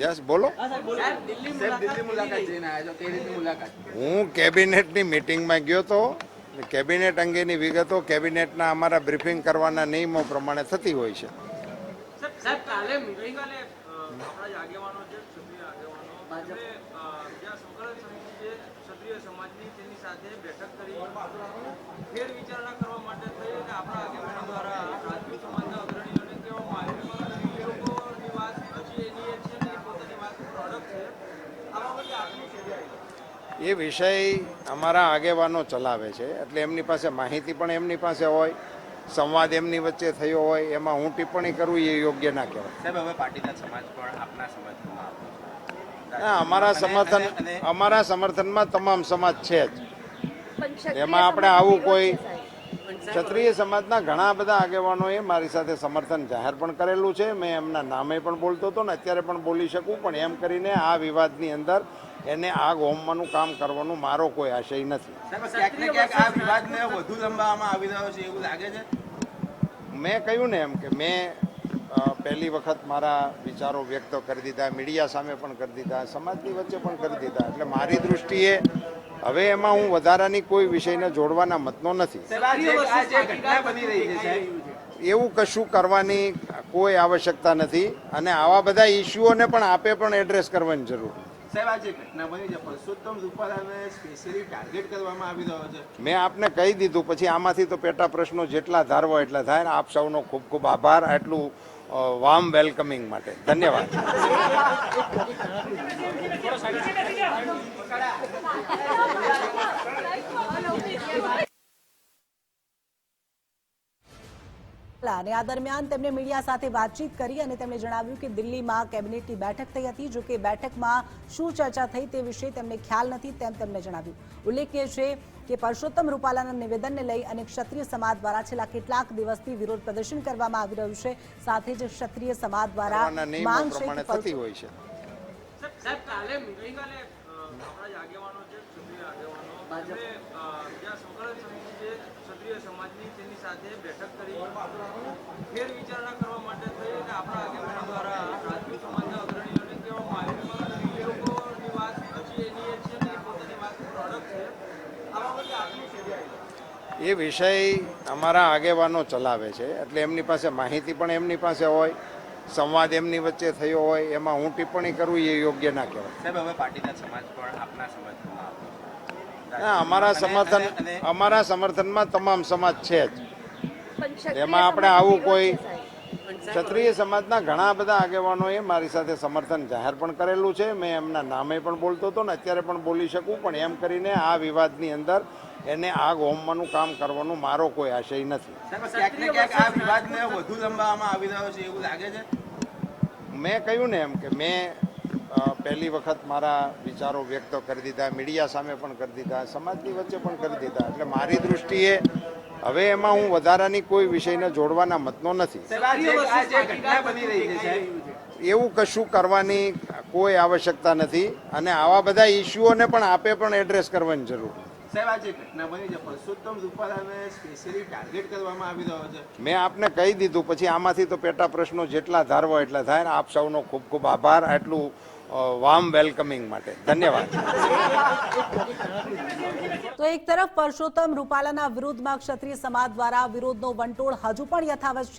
રીતની બોલો. હું કેબિનેટની મિટિંગમાં ગયો તો કેબિનેટ અંગેની વિગતો કેબિનેટના અમારા બ્રીફિંગ કરવાના નિયમો પ્રમાણે થતી હોય છે. ક્ષત્રિય સમાજની તેની સાથે બેઠક કરી ફેર વિચારણા કરવા માટે થઈ અને આપણા આગેવાનો દ્વારા રાજપૂત સમાજના અગ્રણીઓને કહેવામાં આવ્યું કે એ લોકોની વાત પછી એની એ છે ને એ પોતાની વાત પ્રોડક્ટ છે આ બાબતે આપની શું રાય? એ વિષય અમારા આગેવાનો ચલાવે છે. એટલે એમની પાસે માહિતી પણ એમની પાસે હોય સંવાદ એમની વચ્ચે થયો હોય એમાં હું ટિપ્પણી કરું એ યોગ્ય ના કહેવાય. સાહેબ હવે પાટીદાર સમાજ પણ આપના સમર્થનમાં ના, અમારા સમર્થન અમારા સમર્થનમાં તમામ સમાજ છે જ. એમાં આપણે આવું કોઈ. ક્ષત્રિય સમાજના ઘણા બધા આગેવાનોએ મારી સાથે સમર્થન જાહેર પણ કરેલું છે. મેં એમના નામે પણ બોલતો હતો ને અત્યારે પણ બોલી શકું પણ એમ કરીને આ વિવાદની અંદર એને આગ હોમવાનું કામ કરવાનું મારો કોઈ આશય નથી. આ વિવાદને વધુ લંબાવવામાં આવી રહ્યો છે એવું લાગે છે? મેં કહ્યું ને એમ કે મેં પહેલી વખત મારા વિચારો વ્યક્ત કરી દીધા મીડિયા સામે પણ કરી દીધા સમાજની વચ્ચે પણ કરી દીધા. એટલે મારી દૃષ્ટિએ હવે એમાં હું વધારાની કોઈ વિષયને જોડવાના મતનો નથી. એવું કશું કરવાની કોઈ આવશ્યકતા નથી અને આવા બધા ઇસ્યુઓને પણ આપે પણ એડ્રેસ કરવાની જરૂર. મેં આપને કહી દીધું પછી આમાંથી તો પેટા પ્રશ્નો જેટલા ધારવો એટલા થાય આપ સૌનો ખૂબ ખૂબ આભાર. આટલું વામ વેલકમિંગ માટે. ધન્યવાદ. અને આ દરમિયાન તેમણે મીડિયા સાથે વાતચીત કરી અને તેમણે જણાવ્યું કે દિલ્હીમાં કેબિનેટની બેઠક થઈ હતી જો કે બેઠકમાં શું ચર્ચા થઈ તે વિશે તેમને ખ્યાલ નથી તેમ તેમણે જણાવ્યું. ઉલ્લેખનીય છે કે પરસોત્તમ રૂપાલાના નિવેદનને લઈ અને ક્ષત્રિય સમાજ દ્વારા છેલ્લા કેટલાક દિવસથી વિરોધ પ્રદર્શન કરવામાં આવી રહ્યું છે સાથે જ ક્ષત્રિય સમાજ દ્વારા માંગ છે. સાહેબ કાલે ગઈકાલે આપણા જે આગેવાનો છે ક્ષત્રિય આગેવાનો એમણે, સંકલન સમિતિ છે ક્ષત્રિય સમાજની તેની સાથે બેઠક કરી. ફેર વિચારણા કરવા માટે થઈ અને આપણા આગેવાનો દ્વારા રાજપૂત સમાજના અગ્રણીઓને કહેવામાં આવ્યું એ લોકોની વાત પછી એની એ છે ને પોતાની વાત પ્રોડક્ટ છે. આ બાબતે આપની શું એ વિષય અમારા આગેવાનો ચલાવે છે. એટલે એમની પાસે માહિતી પણ એમની પાસે હોય. સંવાદ એમની વચ્ચે થયો હોય એમાં હું ટિપ્પણી કરું એ યોગ્ય ના કહેવાય. સાહેબ હવે પાટીદાર સમાજ પણ આપના સમર્થનમાં ના, અમારા સમર્થન અમારા સમર્થનમાં તમામ સમાજ છે જ. એમાં આપણે આવું કોઈ ક્ષત્રિય સમાજના ઘણા બધા આગેવાનોએ મારી સાથે સમર્થન જાહેર પણ કરેલું છે. મેં એમના નામે પણ બોલતો હતો ને અત્યારે પણ બોલી શકું પણ એમ કરીને આ વિવાદની અંદર એને આગ હોમવાનું કામ કરવાનું મારો કોઈ આશય નથી. ક્યાંક ને ક્યાંક આ વિવાદને વધુ લંબાવવામાં આવી રહ્યો છે એવું લાગે છે? મેં કહ્યું ને એમ કે મેં પહેલી વખત મારા વિચારો વ્યક્ત કરી દીધા મીડિયા સામે પણ કરી દીધા સમાજની વચ્ચે પણ કરી દીધા. એટલે મારી દૃષ્ટિએ હવે એમાં હું વધારાની કોઈ વિષયને જોડવાના મતનો નથી. એવું કશું કરવાની કોઈ આવશ્યકતા નથી અને આવા બધા ઇસ્યુઓને પણ આપે પણ એડ્રેસ કરવાની જરૂર. સાહેબ આ ઘટના બની છે. પરસોત્તમ રૂપાલાને સ્પેશિયલી ટાર્ગેટ કરવામાં આવી રહ્યો છે. મેં આપને કહી દીધું પછી આમાંથી તો પેટા પ્રશ્નો જેટલા ધારવો એટલા થાય આપ સૌનો ખૂબ ખૂબ આભાર આટલું વામ વેલકમિંગ માટે. ધન્યવાદ. તો એક તરફ પરસોત્તમ રૂપાલાના વિરોધમાં ક્ષત્રિય સમાજ દ્વારા વિરોધનો વંટોળ હજુ પણ યથાવત છે.